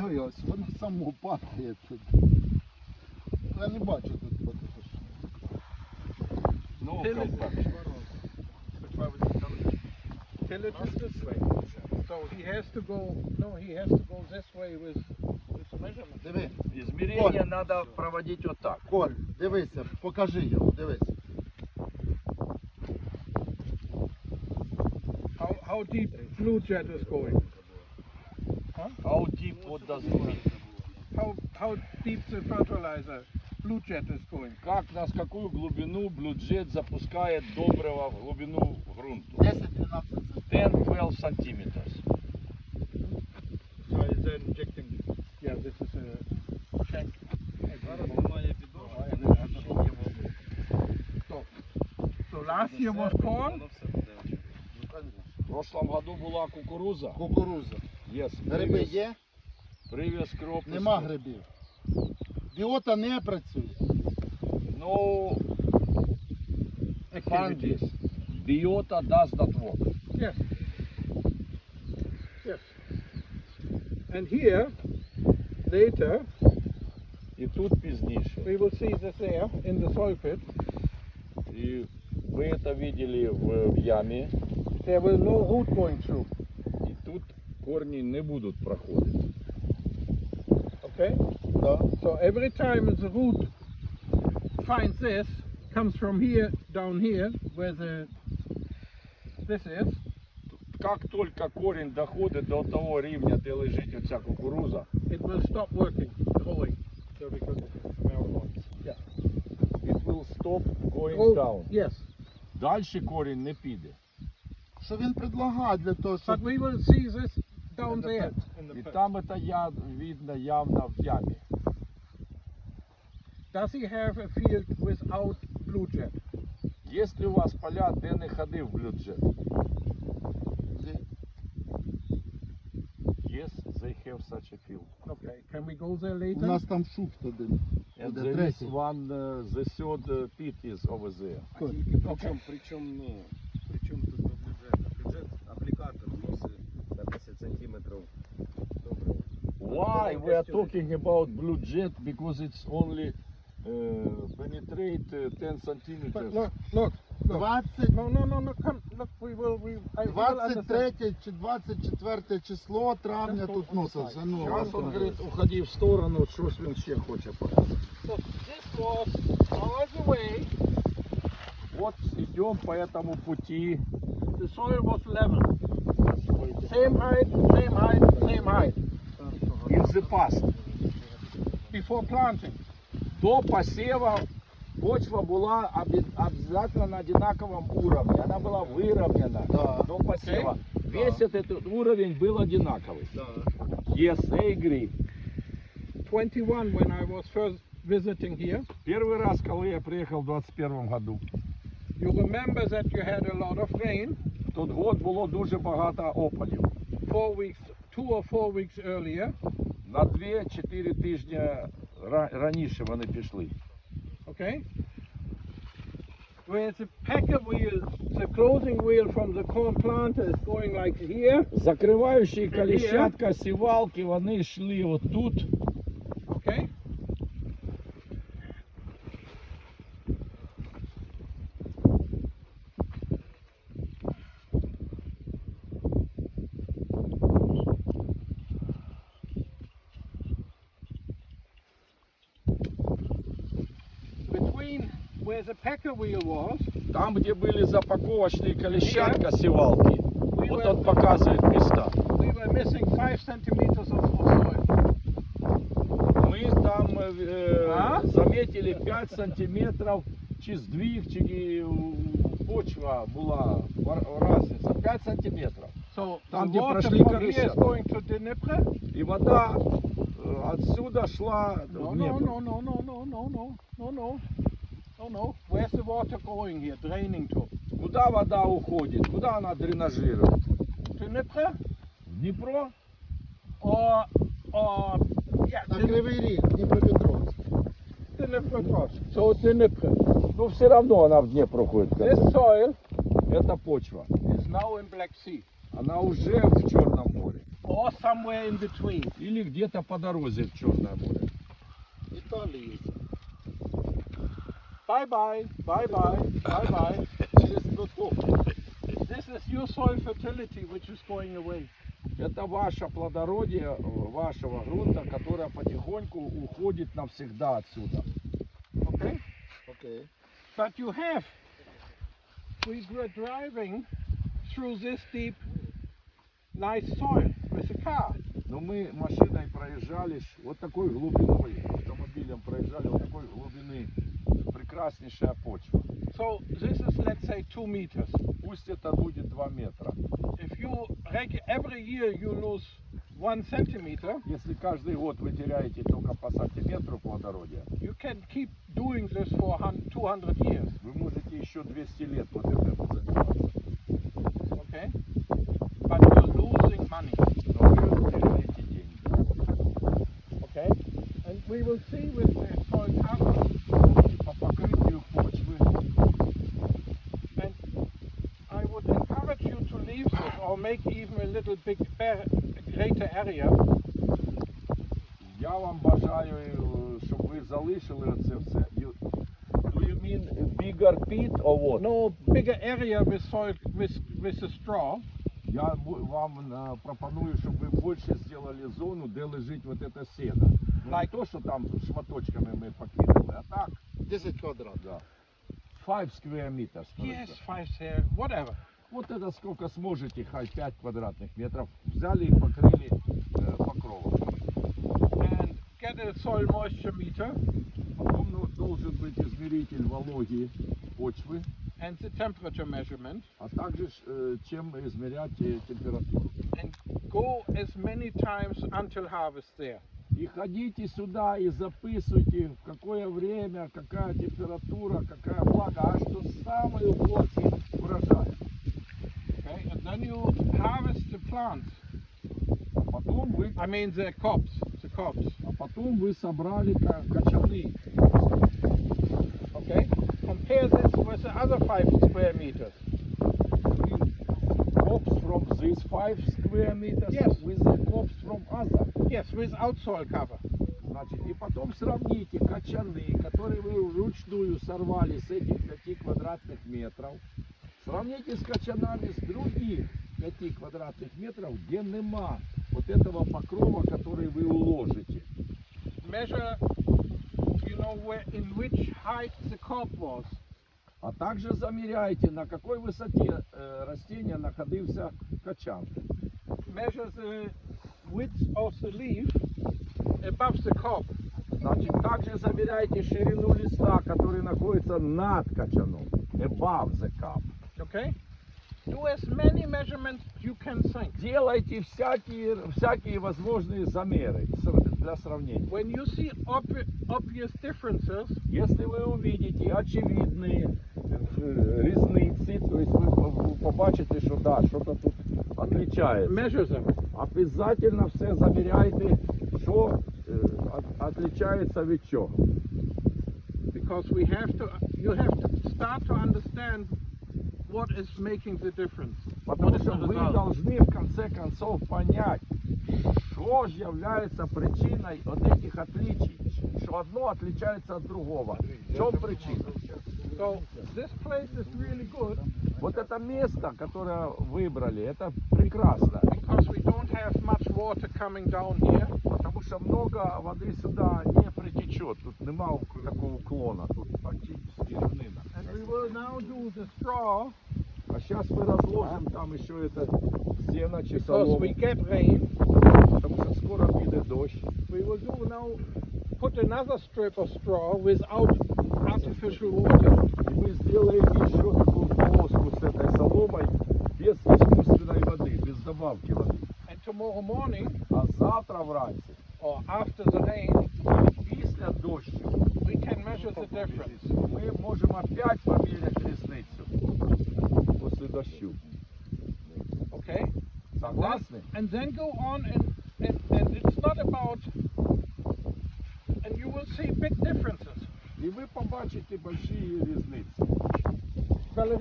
диви, ось воно само падає тут. Я не бачу тут що. No Till it- is this way. So he has to go, no, he has to go this way with, with the measurement. Диви, Измерение надо проводить вот так. Коль, дивися, покажи його, дивись. How, how deep blue jet is going? How deep, what does it mean? How, how deep the fertilizer blue jet is going? Как, на какую глубину блюджет запускает доброго в глубину грунту? 10-12 10-12 centimeters. So it's injecting. Yeah, this is a. So last year was corn, В прошлом году была кукуруза. Кукуруза. Yes. Гриби Previous, є? previous crop is Нема good. грибів. Біота не працює. No activities. fungus. Biota does not work. Yes. Yes. And here, later, І тут пізніше. we will see this there in the soil pit. И вы это видели в, в яме. There will no root going through. І тут корні не будуть проходити. Okay? Да. So every time the root finds this, comes from here down here, where the this is, Як тільки корінь доходить до того рівня, де лежить оця кукуруза, it will stop working, growing. So because it's marijuana. it will stop going Grow- down. Yes. Далі корінь не піде. Що він предлагає для того, But щоб we will see this down there. І там це я, видно явно в ямі. Does he have a field without blue jet? Є у вас поля, де не ходив бюджет? Yes, they have such a field. Okay. Can we go there у later? нас там шухт один. And Буде there is третій. one, uh, the third uh, pit is over there. А тільки причому, причому, ну, Why we are talking about blue jet? Because it's only uh, penetrate uh, 10 But centimeters. look, look, look. 20, No, no, no, no. Come, look. We will. We. I will understand. 23 чи 24 число травня Just тут on the носиться. side. Ну, Зараз ось він воно. говорить, уходи в сторону, щось він ще хоче показати. Look, this was all the way. Вот идем по этому пути. The soil was level. Same height, same height, same height. In the past. Before planting. До посева почва была обязательно на одинаковом уровне. Она была выровнена Да. до посева. Весь этот уровень был одинаковый. Да. Yes, I agree. 21 when I was first visiting here. Первый раз, когда я приехал в 21 году, You remember that you had a lot of rain тот год було дуже багато опадів. four weeks, two or four weeks earlier. На 2-4 тижні ра- раніше вони пішли. Okay? Where the packer wheel, the closing wheel from the corn planter is going like here. Закриваючі коліщатка, сівалки, вони йшли отут. Where the packer wheel was, Там, где были запаковочные колещатка, сівалки, we вот он показывает места. we were missing five centimeters of, of soil. Мы там э, А? заметили 5 сантиметров чи здвиг, чи э, почва була ва- разниця. 5 сантиметров. So Там, где прошли Dnipro? И вода э, отсюда шла в Днепр. no, no, no, no, no, no, no, no. No, no. Where's the water going here, draining to? Куда вода уходит? Куда она дренажирует? To Dnipro? В Днепро? Or, or, yeah, На Dnipro. Кривий Ріг, Дніпропетровськ. Dnipro. So Dnipro. Ну, все равно она в Днепр уходит. This soil Это почва. is now in Black Sea. Она уже в Черном море. Or somewhere in between. Или где-то по дороге в Черное море. Італії. Bye bye, bye bye, bye bye. Через проток. This is your soil fertility which is going away. Это ваше плодородие вашего грунта, которое потихоньку уходит навсегда отсюда. Okay? Окей. But you have. We were driving through this deep, nice soil with a car. Но мы машиной проезжали ж вот такой глубиной, автомобилем проезжали вот такой глубины. Прекраснейшая почва. So this is, let's say, two meters. Пусть это будет 2 метра. If you reg- every year you lose one centimeter, Если каждый год вы теряете только по сантиметру плодородия, you can keep doing this for hun- 200 years. вы можете еще 200 лет вот этим заниматься. Okay? But you're losing money. Но вы теряете деньги. Okay? And we will see with the soil cover. И по покрытию почвы And I would encourage you to leave this or make even a little bit better, greater area. Я вам бажаю, е, щоб ви залишили оце все. You, do you mean bigger pit or what? No bigger area with soil with with the straw. Я бу- вам е, пропоную, щоб ви більше зробили зону, де лежить вот это сено. Ну, Не то, що там шматочками ми покинули, а так, 10 квадрат. да. 5 square meters. Yes, кажется. five here, whatever. Вот это сколько сможете, хай 5 квадратных метров. Взяли и покрыли э, покровом. And get a soil moisture meter Потом ну, должен быть измеритель вологи почвы, and the temperature measurement. а также э, чем измерять э, температуру. And go as many times until harvest there. И ходите сюда и записывайте, в какое время, какая температура, какая влага, аж до самой уборки урожая. Then you harvest the plants. А потом вы, I mean the cobs. The cobs. а потом вы собрали ка- качаны. Okay? Compare this with the other five square meters. Cops from this 5 square meters Yes. with the cops from other. Yes, without soil cover. Значит, и потом сравните качаны, которые вы вручную сорвали с этих 5 квадратных метров. Сравните с качанами с других 5 квадратных метров, где нема вот этого покрова, который вы уложите. Measure, you know, where in which height the cob was. А также замеряйте, на какой высоте э, растения находился качан. Measure the width of the leaf above the cob. Значит, также замеряйте ширину листа, который находится над качаном. Above the cup. Okay? Do as many measurements you can think. Делайте всякие, всякие возможные замеры с- для сравнения. When you see obvi- obvious differences, Если вы увидите очевидные э, різниці, то есть ви по- побачите, що да, що-то тут отличається. measure them. Обязательно все заміряйте, що е, от- отличається від чого. Because we have to, you have to start to understand what is making the difference. Потому что вы должны в конце концов понять, что же является причиной вот этих отличий, что одно отличается от другого. В чем причина? So this place is really good Вот это место, которое выбрали, это прекрасно, because we don't have much water coming down here. потому что много воды сюда не притечет, тут нема такого уклона, тут практически равнина. And we will now do the straw А сейчас мы разложим там еще это сено, because часолому, we get rain. потому что скоро піде дождь. We will do now put another strip of straw without artificial water. И мы сделаем еще такую полоску с этой соломой без искусственной воды, без добавки воды. And tomorrow morning А завтра вранці, or after the rain, після дощу, we can measure the difference. ми можемо опять поміряти різницю після дощу. Okay? Согласны? And then go on and, and, and it's not about and you will see big differences. І ви побачите больші різниці. Valerie,